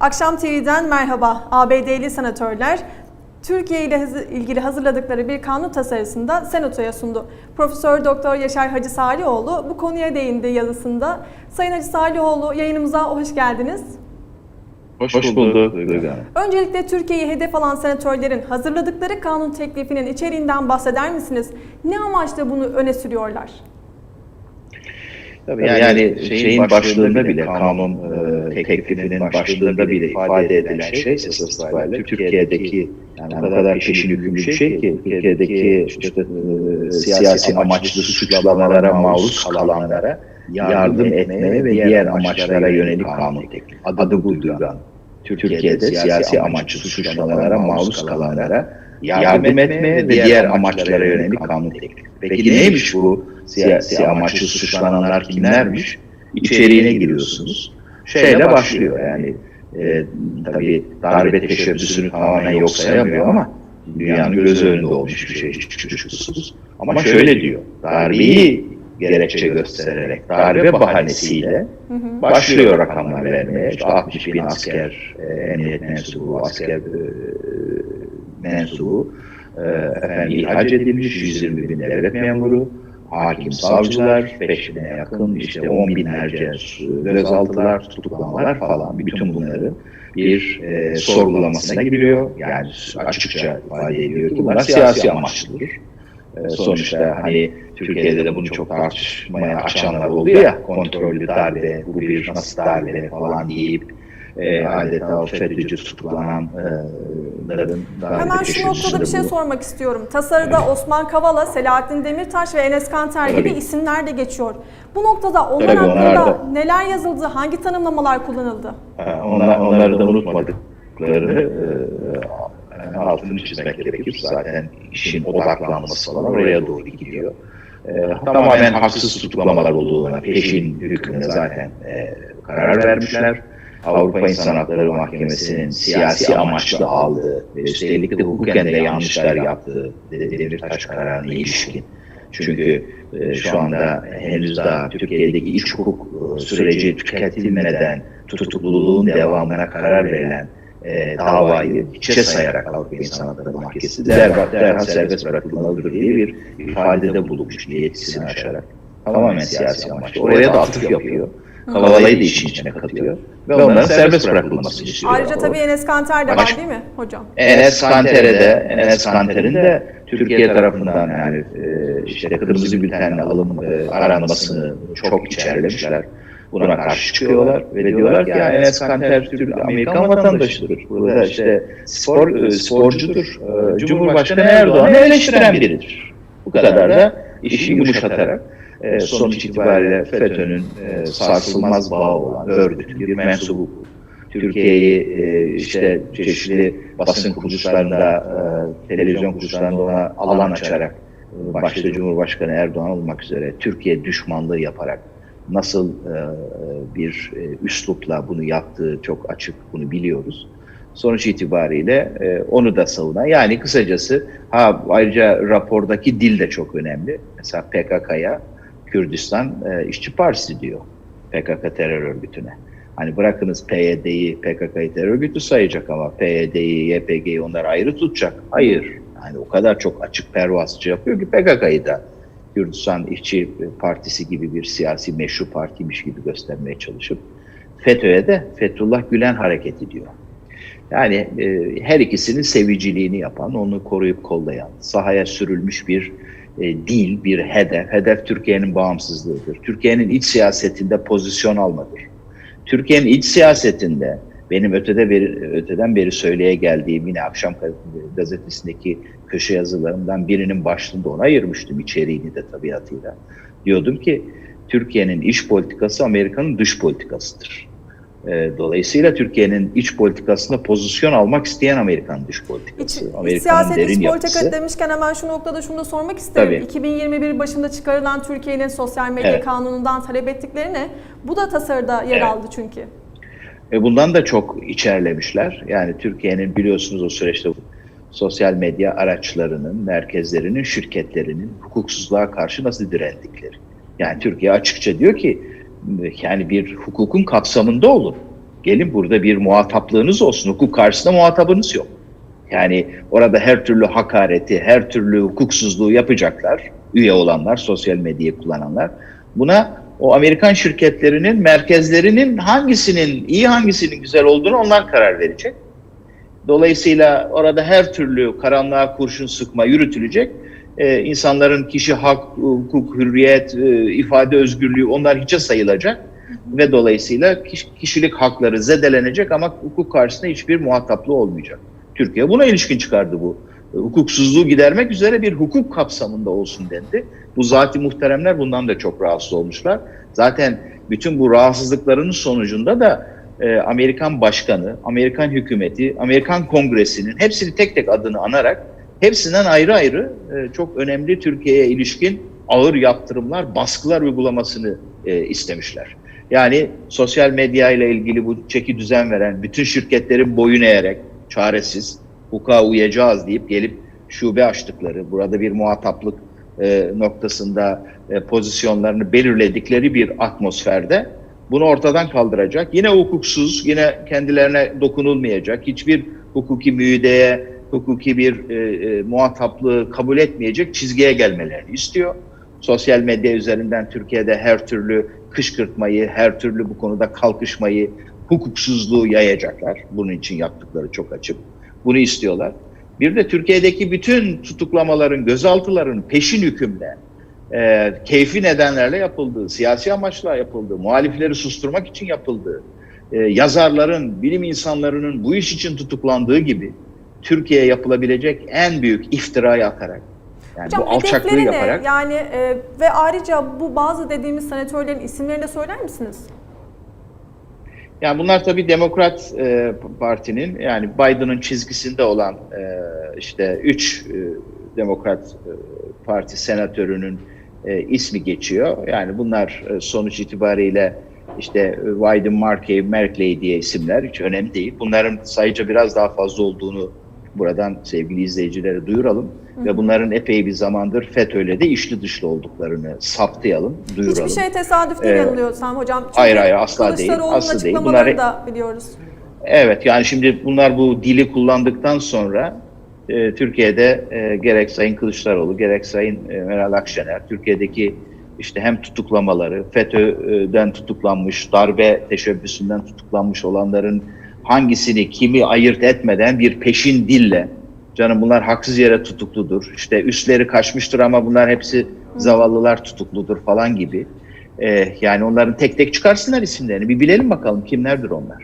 Akşam TV'den merhaba. ABD'li senatörler Türkiye ile ilgili hazırladıkları bir kanun tasarısında Senato'ya sundu. Profesör Doktor Yaşar Hacı Salihoğlu bu konuya değindi yazısında. Sayın Hacı Salihoğlu yayınımıza hoş geldiniz. Hoş, bulduk Duygu Hanım. Öncelikle Türkiye'yi hedef alan senatörlerin hazırladıkları kanun teklifinin içeriğinden bahseder misiniz? Ne amaçla bunu öne sürüyorlar? Tabii yani, şeyin başlığında bile kanun e, teklifinin başlığında bile ifade edilen şey esas itibariyle Türkiye'deki yani o kadar peşin hüküm bir şey ki Türkiye'deki işte, e, siyasi amaçlı suçlamalara maruz kalanlara yardım etmeye ve diğer amaçlara yönelik kanun teklifi. Adı bu Duygu Hanım. Türkiye'de siyasi amaçlı suçlamalara maruz kalanlara yardım etmeye ve diğer amaçlara yönelik kanun teklifi. Peki neymiş bu siyasi amaçlı suçlananlar kimlermiş? İçeriğine giriyorsunuz. Şeyle başlıyor yani e, tabii darbe teşebbüsünü tamamen yok sayamıyor ama dünyanın göz önünde olmuş bir şey hiç kuşkusuz. Ama şöyle diyor, darbeyi gerekçe göstererek, darbe bahanesiyle başlıyor rakamlar vermeye. İşte 60 bin asker, e, emniyet mensubu, asker e, mensubu, e, efendim ihraç edilmiş 120 bin devlet memuru, hakim savcılar, 5 bine yakın işte 10 binlerce gözaltılar, tutuklamalar falan bütün bunları bir e, sorgulamasına giriyor. Yani açıkça ifade ediyor ki bunlar siyasi amaçlıdır. E, sonuçta hani Türkiye'de de bunu çok tartışmaya açanlar oldu ya kontrollü darbe, bu bir nasıl darbe falan deyip e, adeta o FETÖ'cü tutuklananların Hemen şu noktada bir şey sormak istiyorum. Tasarıda Osman Kavala, Selahattin Demirtaş ve Enes Kanter gibi Tabii. isimler de geçiyor. Bu noktada onlar Tabii, onlar hakkında da. neler yazıldı, hangi tanımlamalar kullanıldı? Onlar, onları da unutmadıklarını e, e, altını çizmek gerekir. Zaten işin odaklanması falan oraya doğru gidiyor. E, tamamen haksız tutuklamalar olduğuna, peşin hükmüne zaten e, karar vermişler. Avrupa İnsan Hakları Mahkemesi'nin siyasi amaçlı aldığı ve üstelik de hukuken de yanlışlar yaptığı de- Demirtaş kararına ilişkin. Çünkü e, şu anda henüz daha Türkiye'deki iç hukuk e, süreci tüketilmeden tutukluluğun devamına karar verilen e, davayı hiçe sayarak Avrupa İnsan Hakları Mahkemesi derhal, derhal serbest bırakılmalıdır diye bir ifadede bulunmuş yetkisini aşarak. Tamamen siyasi amaçlı. Oraya da atıf yapıyor. Kavala'yı da işin içine katıyor. Ve onların serbest bırakılmasını istiyor. Ayrıca tabii Enes Kanter de var değil mi hocam? Enes Kanter'e de Enes Kanter'in de Türkiye tarafından yani e, işte kırmızı bültenle alım e, aranmasını çok içerlemişler. Buna karşı çıkıyorlar ve diyorlar ki ya Enes Kanter Türk Amerikan vatandaşıdır. Burada işte spor e, sporcudur. E, Cumhurbaşkanı Erdoğan'ı eleştiren biridir. Bu kadar da işi yumuşatarak e, sonuç itibariyle FETÖ'nün e, sarsılmaz bağı olan örgütün bir mensubu Türkiye'yi e, işte çeşitli basın kuruluşlarında, e, televizyon kuruluşlarında ona alan açarak, e, başta Cumhurbaşkanı Erdoğan olmak üzere Türkiye düşmanlığı yaparak nasıl e, bir e, üslupla bunu yaptığı çok açık, bunu biliyoruz. Sonuç itibariyle e, onu da savunan, yani kısacası ha ayrıca rapordaki dil de çok önemli. Mesela PKK'ya Kürdistan e, İşçi Partisi diyor PKK terör örgütüne. Hani bırakınız PYD'yi, PKK'yı terör örgütü sayacak ama PYD'yi, YPG'yi onlar ayrı tutacak. Hayır. Yani o kadar çok açık pervasızca yapıyor ki PKK'yı da Kürdistan İşçi Partisi gibi bir siyasi meşru partiymiş gibi göstermeye çalışıp FETÖ'ye de Fethullah Gülen hareket ediyor. Yani e, her ikisinin seviciliğini yapan, onu koruyup kollayan, sahaya sürülmüş bir e, dil, bir hedef. Hedef Türkiye'nin bağımsızlığıdır. Türkiye'nin iç siyasetinde pozisyon almadır. Türkiye'nin iç siyasetinde benim ötede beri, öteden beri söyleye geldiğim yine akşam gazetesindeki köşe yazılarımdan birinin başlığında ona ayırmıştım içeriğini de tabiatıyla. Diyordum ki Türkiye'nin iç politikası Amerika'nın dış politikasıdır. E, Dolayısıyla Türkiye'nin iç politikasında pozisyon almak isteyen Amerikan dış politikası. iç Amerika'nın siyaset derin iç politika yapısı. demişken hemen şu noktada şunu da sormak isterim. Tabii. 2021 başında çıkarılan Türkiye'nin sosyal medya Evet. kanunundan talep ettiklerini bu da tasarıda yer Evet. aldı çünkü. Ve bundan da çok içerlemişler. Yani Türkiye'nin biliyorsunuz o süreçte sosyal medya araçlarının, merkezlerinin, şirketlerinin hukuksuzluğa karşı nasıl direndikleri. Yani Türkiye açıkça diyor ki yani bir hukukun kapsamında olun. Gelin burada bir muhataplığınız olsun. Hukuk karşısında muhatabınız yok. Yani orada her türlü hakareti, her türlü hukuksuzluğu yapacaklar. Üye olanlar, sosyal medyayı kullananlar. Buna o Amerikan şirketlerinin merkezlerinin hangisinin iyi hangisinin güzel olduğunu onlar karar verecek. Dolayısıyla orada her türlü karanlığa kurşun sıkma yürütülecek. Ee, insanların kişi hak, hukuk, hürriyet, e, ifade özgürlüğü onlar hiçe sayılacak. Ve dolayısıyla kiş- kişilik hakları zedelenecek ama hukuk karşısında hiçbir muhataplığı olmayacak. Türkiye buna ilişkin çıkardı bu. E, Hukuksuzluğu gidermek üzere bir hukuk kapsamında olsun dendi. Bu zati muhteremler bundan da çok rahatsız olmuşlar. Zaten bütün bu rahatsızlıkların sonucunda da e, Amerikan başkanı, Amerikan hükümeti, Amerikan kongresinin hepsini tek tek adını anarak hepsinden ayrı ayrı e, çok önemli Türkiye'ye ilişkin ağır yaptırımlar, baskılar uygulamasını e, istemişler. Yani sosyal medya ile ilgili bu çeki düzen veren bütün şirketlerin boyun eğerek çaresiz hukuka uyacağız deyip gelip şube açtıkları, burada bir muhataplık e, noktasında pozisyonlarını belirledikleri bir atmosferde bunu ortadan kaldıracak. Yine hukuksuz, yine kendilerine dokunulmayacak, hiçbir hukuki müydeye, hukuki bir e, e, muhataplığı kabul etmeyecek çizgiye gelmelerini istiyor. Sosyal medya üzerinden Türkiye'de her türlü kışkırtmayı, her türlü bu konuda kalkışmayı, hukuksuzluğu yayacaklar. Bunun için yaptıkları çok açık. Bunu istiyorlar. Bir de Türkiye'deki bütün tutuklamaların, gözaltıların peşin hükümle, e, keyfi nedenlerle yapıldığı, siyasi amaçla yapıldığı, muhalifleri susturmak için yapıldığı, e, yazarların, bilim insanlarının bu iş için tutuklandığı gibi Türkiye'ye yapılabilecek en büyük iftirayı atarak, yani Hocam bu alçaklığı hedefleri ne? yaparak Yani e, ve ayrıca bu bazı dediğimiz senatörlerin isimlerini de söyler misiniz? Yani bunlar tabii Demokrat e, Parti'nin yani Biden'ın çizgisinde olan e, işte üç e, Demokrat e, Parti senatörünün e, ismi geçiyor. Yani bunlar e, sonuç itibariyle işte Biden, Markey, Merkley diye isimler hiç önemli değil. Bunların sayıca biraz daha fazla olduğunu buradan sevgili izleyicilere duyuralım. Ve bunların epey bir zamandır FETÖ'yle de içli dışlı olduklarını saptayalım, duyuralım. Hiçbir şey tesadüf değil Ee, yanılıyorsam hocam. Çünkü hayır, hayır, asla değil, asla değil. açıklamalarını Bunlar- da biliyoruz. Evet yani şimdi bunlar bu dili kullandıktan sonra e, Türkiye'de e, gerek Sayın Kılıçdaroğlu gerek Sayın e, Meral Akşener Türkiye'deki işte hem tutuklamaları FETÖ'den tutuklanmış darbe teşebbüsünden tutuklanmış olanların hangisini kimi ayırt etmeden bir peşin dille canım bunlar haksız yere tutukludur işte üstleri kaçmıştır ama bunlar hepsi zavallılar tutukludur falan gibi E, yani onların tek tek çıkarsınlar isimlerini bir bilelim bakalım kimlerdir onlar.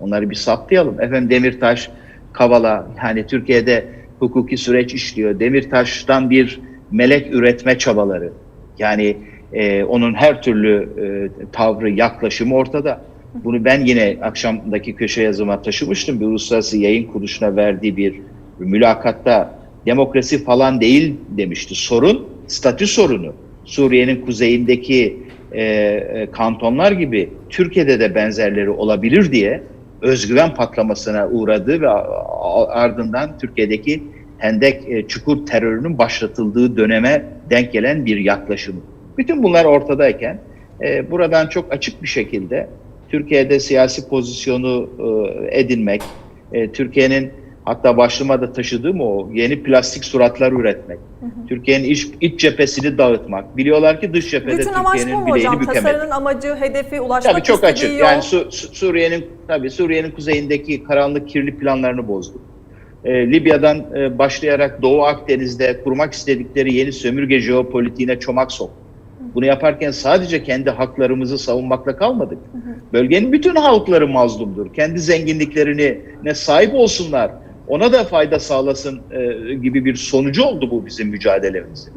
Onları bir saptayalım. Efendim Demirtaş, Kavala yani Türkiye'de hukuki süreç işliyor. Demirtaş'tan bir melek üretme çabaları. Yani e, onun her türlü e, tavrı, yaklaşımı ortada. Bunu ben yine akşamdaki köşe yazıma taşımıştım. Bir uluslararası yayın kuruluşuna verdiği bir mülakatta demokrasi falan değil demişti. Sorun statü sorunu. Suriye'nin kuzeyindeki e, e, kantonlar gibi Türkiye'de de benzerleri olabilir diye özgüven patlamasına uğradı ve ardından Türkiye'deki hendek e, çukur terörünün başlatıldığı döneme denk gelen bir yaklaşım. Bütün bunlar ortadayken e, buradan çok açık bir şekilde Türkiye'de siyasi pozisyonu e, edinmek, e, Türkiye'nin hatta başlıma da taşıdığım o yeni plastik suratlar üretmek, Türkiye'nin iç, iç cephesini dağıtmak. Biliyorlar ki dış cephede Bütün Türkiye'nin bileğini hocam? bükemek. Tasarının amacı, hedefi, ulaşmak Tabii çok açık. yol. Yani Su- Su- Suriye'nin tabii Suriye'nin kuzeyindeki karanlık kirli planlarını bozdu. Ee, Libya'dan e, başlayarak Doğu Akdeniz'de kurmak istedikleri yeni sömürge jeopolitiğine çomak soktu. Bunu yaparken sadece kendi haklarımızı savunmakla kalmadık. Bölgenin bütün halkları mazlumdur. Kendi zenginliklerini ne sahip olsunlar, ona da fayda sağlasın e, gibi bir sonucu oldu bu bizim mücadelemizin.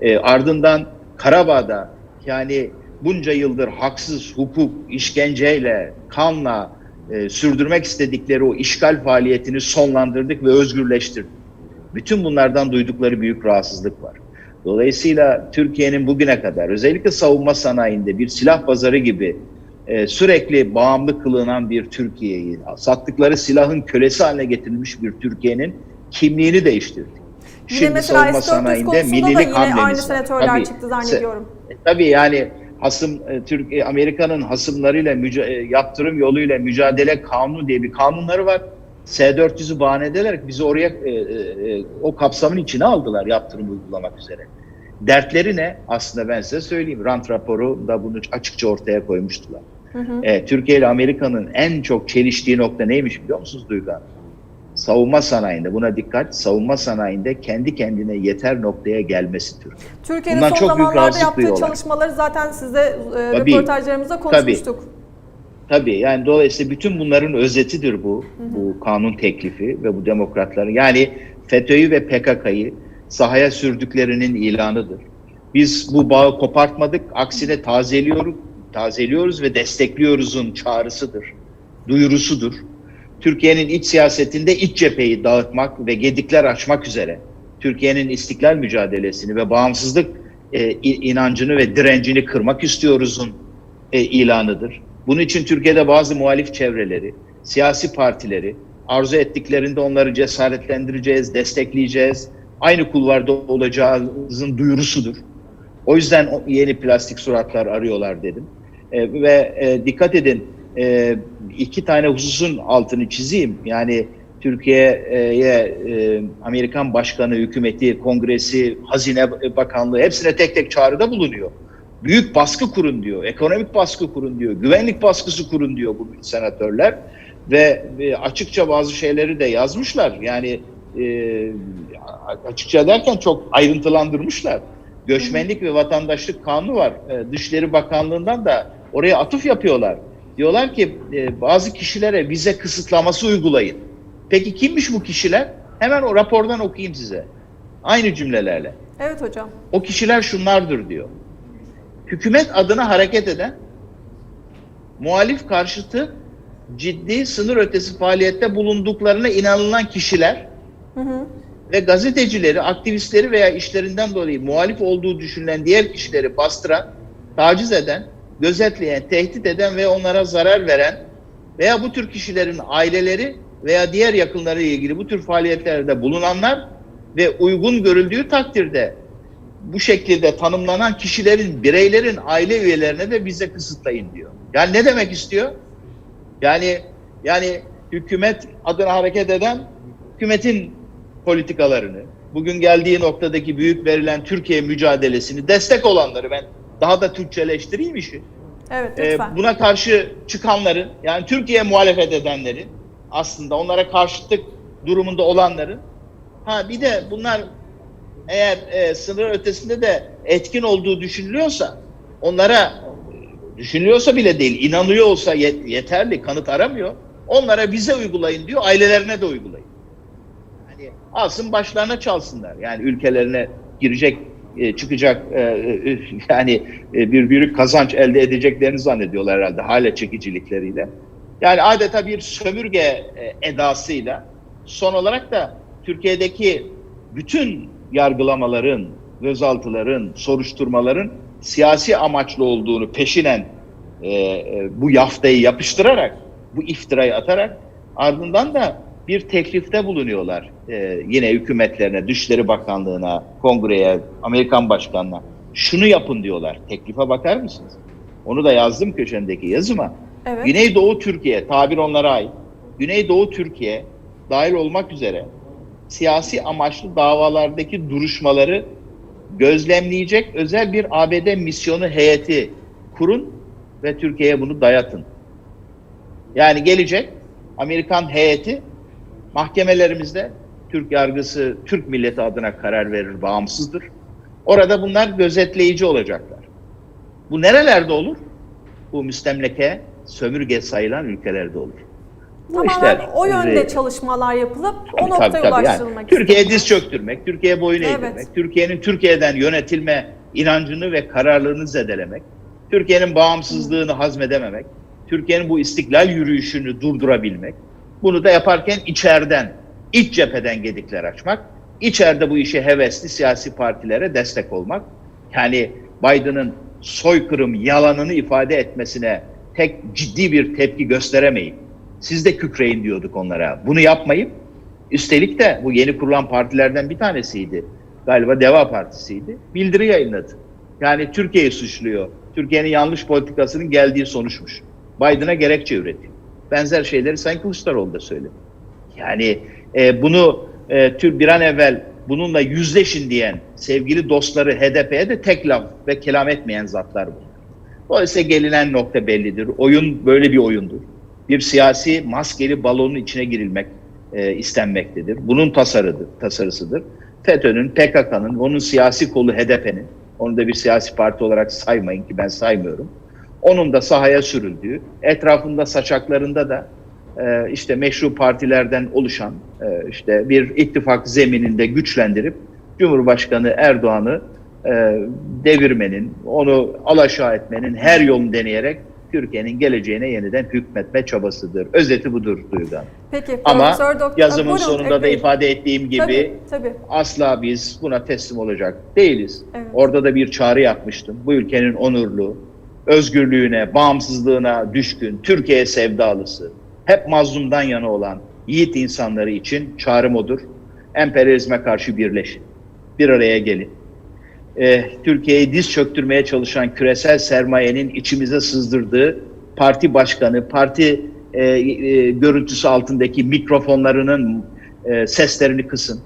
E, ardından Karabağ'da yani bunca yıldır haksız hukuk, işkenceyle, kanla e, sürdürmek istedikleri o işgal faaliyetini sonlandırdık ve özgürleştirdik. Bütün bunlardan duydukları büyük rahatsızlık var. Dolayısıyla Türkiye'nin bugüne kadar özellikle savunma sanayinde bir silah pazarı gibi e, sürekli bağımlı kılınan bir Türkiye'yi, sattıkları silahın kölesi haline getirilmiş bir Türkiye'nin kimliğini değiştirdik. Yine mesela S-400 konusunda da yine aynı hamlemiz var. senatörler Tabii, çıktı zannediyorum. e, Tabii yani hasım e, Türk Amerika'nın hasımlarıyla müca- e, yaptırım yoluyla mücadele kanunu diye bir kanunları var. S-400'ü bahane ederek bizi oraya e, e, e, o kapsamın içine aldılar yaptırım uygulamak üzere. Dertleri ne? Aslında ben size söyleyeyim. Rant raporu da bunu açıkça ortaya koymuştular. Hı hı. E, Türkiye ile Amerika'nın en çok çeliştiği nokta neymiş biliyor musunuz Duygu Hanım? Savunma sanayinde buna dikkat. Savunma sanayinde kendi kendine yeter noktaya gelmesi Türkiye. Türkiye'nin Bundan son çok zamanlarda yaptığı duyuyorlar. çalışmaları zaten sizde e, Tabii. röportajlarımızda konuşmuştuk. Tabii yani dolayısıyla bütün bunların özetidir bu. Bu kanun teklifi ve bu demokratların. Yani FETÖ'yü ve PKK'yı sahaya sürdüklerinin ilanıdır. Biz bu bağı kopartmadık. Aksine tazeliyoruz, tazeliyoruz ve destekliyoruzun çağrısıdır. Duyurusudur. Türkiye'nin iç siyasetinde iç cepheyi dağıtmak ve gedikler açmak üzere Türkiye'nin istiklal mücadelesini ve bağımsızlık e, inancını ve direncini kırmak istiyoruzun e, ilanıdır. Bunun için Türkiye'de bazı muhalif çevreleri, siyasi partileri arzu ettiklerinde onları cesaretlendireceğiz, destekleyeceğiz. Aynı kulvarda olacağımızın duyurusudur. O yüzden yeni plastik suratlar arıyorlar dedim. E, ve e, dikkat edin e, iki tane hususun altını çizeyim. Yani Türkiye'ye e, Amerikan Başkanı, hükümeti, kongresi, Hazine Bakanlığı hepsine tek tek çağrıda bulunuyor. Büyük baskı kurun diyor, ekonomik baskı kurun diyor, güvenlik baskısı kurun diyor bu senatörler. Ve açıkça bazı şeyleri de yazmışlar. Yani e, açıkça derken çok ayrıntılandırmışlar. Göçmenlik ve vatandaşlık kanunu var. E, Dışişleri Bakanlığı'ndan da oraya atıf yapıyorlar. Diyorlar ki e, bazı kişilere vize kısıtlaması uygulayın. Peki kimmiş bu kişiler? Hemen o rapordan okuyayım size. Aynı cümlelerle. Evet hocam. O kişiler şunlardır diyor. Hükümet adına hareket eden, muhalif karşıtı ciddi sınır ötesi faaliyette bulunduklarına inanılan kişiler Hı hı. ve gazetecileri, aktivistleri veya işlerinden dolayı muhalif olduğu düşünülen diğer kişileri bastıran, taciz eden, gözetleyen, tehdit eden ve onlara zarar veren veya bu tür kişilerin aileleri veya diğer yakınları ile ilgili bu tür faaliyetlerde bulunanlar ve uygun görüldüğü takdirde bu şekilde tanımlanan kişilerin, bireylerin aile üyelerine de vize kısıtlayın diyor. Yani ne demek istiyor? Yani yani hükümet adına hareket eden hükümetin politikalarını, bugün geldiği noktadaki büyük verilen Türkiye mücadelesini destek olanları ben daha da Türkçeleştireyim işi. Evet Ee, lütfen. buna karşı çıkanların yani Türkiye muhalefet edenlerin aslında onlara karşıtlık durumunda olanların ha bir de bunlar eğer e, sınır ötesinde de etkin olduğu düşünülüyorsa onlara düşünülüyorsa bile değil inanıyor olsa yet- yeterli kanıt aramıyor onlara bize uygulayın diyor ailelerine de uygulayın. Yani alsın başlarına çalsınlar yani ülkelerine girecek e, çıkacak e, e, yani e, bir büyük kazanç elde edeceklerini zannediyorlar herhalde hala çekicilikleriyle. Yani adeta bir sömürge e, edasıyla son olarak da Türkiye'deki bütün yargılamaların, gözaltıların, soruşturmaların siyasi amaçlı olduğunu peşinen e, e, bu yaftayı yapıştırarak, bu iftirayı atarak ardından da bir teklifte bulunuyorlar. E, yine hükümetlerine, Dışişleri Bakanlığı'na, Kongre'ye, Amerikan Başkanı'na. Şunu yapın diyorlar. Teklife bakar mısınız? Onu da yazdım köşemdeki yazıma. Evet. Güneydoğu Türkiye, tabir onlara ait. Güneydoğu Türkiye dahil olmak üzere siyasi amaçlı davalardaki duruşmaları gözlemleyecek özel bir ABD misyonu heyeti kurun ve Türkiye'ye bunu dayatın. Yani gelecek Amerikan heyeti mahkemelerimizde Türk yargısı Türk milleti adına karar verir, bağımsızdır. Orada bunlar gözetleyici olacaklar. Bu nerelerde olur? Bu müstemleke, sömürge sayılan ülkelerde olur. Bu işler, o yönde e, çalışmalar yapılıp o Tabii, noktaya tabii, tabii. Yani ulaştırılmak Türkiye'ye isteniyor. diz çöktürmek, Türkiye'ye boyun Evet. eğdirmek, Türkiye'nin Türkiye'den yönetilme inancını ve kararlılığını zedelemek, Türkiye'nin bağımsızlığını hazmedememek, Türkiye'nin bu istiklal yürüyüşünü durdurabilmek, bunu da yaparken içeriden, iç cepheden gedikler açmak, içeride bu işe hevesli siyasi partilere destek olmak, yani Biden'ın soykırım yalanını ifade etmesine tek ciddi bir tepki gösteremeyip, siz de kükreyin diyorduk onlara. Bunu yapmayıp Üstelik de bu yeni kurulan partilerden bir tanesiydi. Galiba Deva Partisi'ydi. Bildiri yayınladı. Yani Türkiye'yi suçluyor. Türkiye'nin yanlış politikasının geldiği sonuçmuş. Biden'a gerekçe üretiyor. Benzer şeyleri Sayın Kılıçdaroğlu da söyledi. Yani e, bunu e, tür bir an evvel bununla yüzleşin diyen sevgili dostları HDP'ye de tek laf ve kelam etmeyen zatlar bunlar. Dolayısıyla gelinen nokta bellidir. Oyun böyle bir oyundur. Bir siyasi maskeli balonun içine girilmek e, istenmektedir. Bunun tasarıdır, tasarısıdır. FETÖ'nün, PKK'nın, onun siyasi kolu HDP'nin, onu da bir siyasi parti olarak saymayın ki ben saymıyorum. Onun da sahaya sürüldüğü, etrafında saçaklarında da e, işte meşru partilerden oluşan e, işte bir ittifak zemininde güçlendirip Cumhurbaşkanı Erdoğan'ı e, devirmenin, onu alaşağı etmenin her yolunu deneyerek Türkiye'nin geleceğine yeniden hükmetme çabasıdır. Özeti budur Duygu Peki Ama Profesör Doktor yazımın Buyurun, sonunda da ekleyin. ifade ettiğim gibi Tabii, tabii. asla biz buna teslim olacak değiliz. Evet. Orada da bir çağrı yapmıştım. Bu ülkenin onurlu, özgürlüğüne, bağımsızlığına düşkün, Türkiye sevdalısı, hep mazlumdan yana olan yiğit insanları için çağrım odur. Emperyalizme karşı birleşin. Bir araya gelin. Ee, Türkiye'yi diz çöktürmeye çalışan küresel sermayenin içimize sızdırdığı parti başkanı, parti e, e, görüntüsü altındaki mikrofonlarının e, seslerini kısın.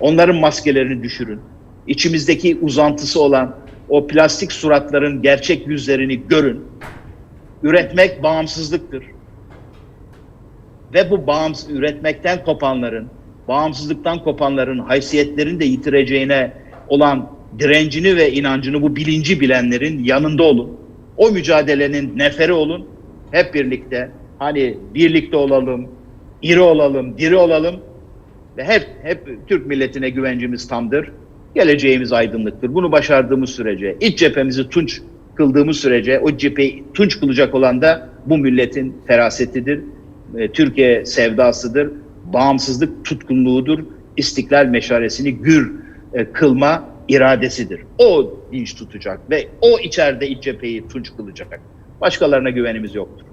Onların maskelerini düşürün. İçimizdeki uzantısı olan o plastik suratların gerçek yüzlerini görün. Üretmek bağımsızlıktır. Ve bu bağımsız üretmekten kopanların, bağımsızlıktan kopanların haysiyetlerini de yitireceğine olan direncini ve inancını bu bilinci bilenlerin yanında olun. O mücadelenin neferi olun. Hep birlikte hani birlikte olalım, iri olalım, diri olalım ve hep hep Türk milletine güvencimiz tamdır. Geleceğimiz aydınlıktır. Bunu başardığımız sürece, iç cephemizi tunç kıldığımız sürece o cepheyi tunç kılacak olan da bu milletin ferasetidir. E, Türkiye sevdasıdır. Bağımsızlık tutkunluğudur. İstiklal meşaresini gür e, kılma iradesidir. O dinç tutacak ve o içeride iç cepheyi tunç kılacak. Başkalarına güvenimiz yoktur.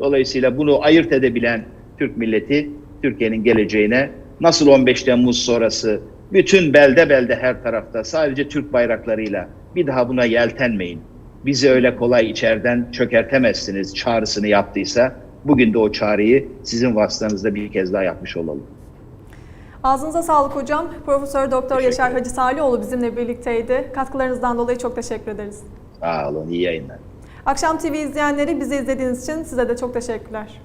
Dolayısıyla bunu ayırt edebilen Türk milleti Türkiye'nin geleceğine nasıl 15 Temmuz sonrası bütün belde belde her tarafta sadece Türk bayraklarıyla bir daha buna yeltenmeyin. Bizi öyle kolay içeriden çökertemezsiniz çağrısını yaptıysa bugün de o çağrıyı sizin vasıtanızda bir kez daha yapmış olalım. Ağzınıza sağlık hocam. Profesör Doktor Yaşar. Hacı Salioğlu bizimle birlikteydi. Katkılarınızdan dolayı çok teşekkür ederiz. Sağ olun, iyi yayınlar. Akşam TV izleyenleri bizi izlediğiniz için size de çok teşekkürler.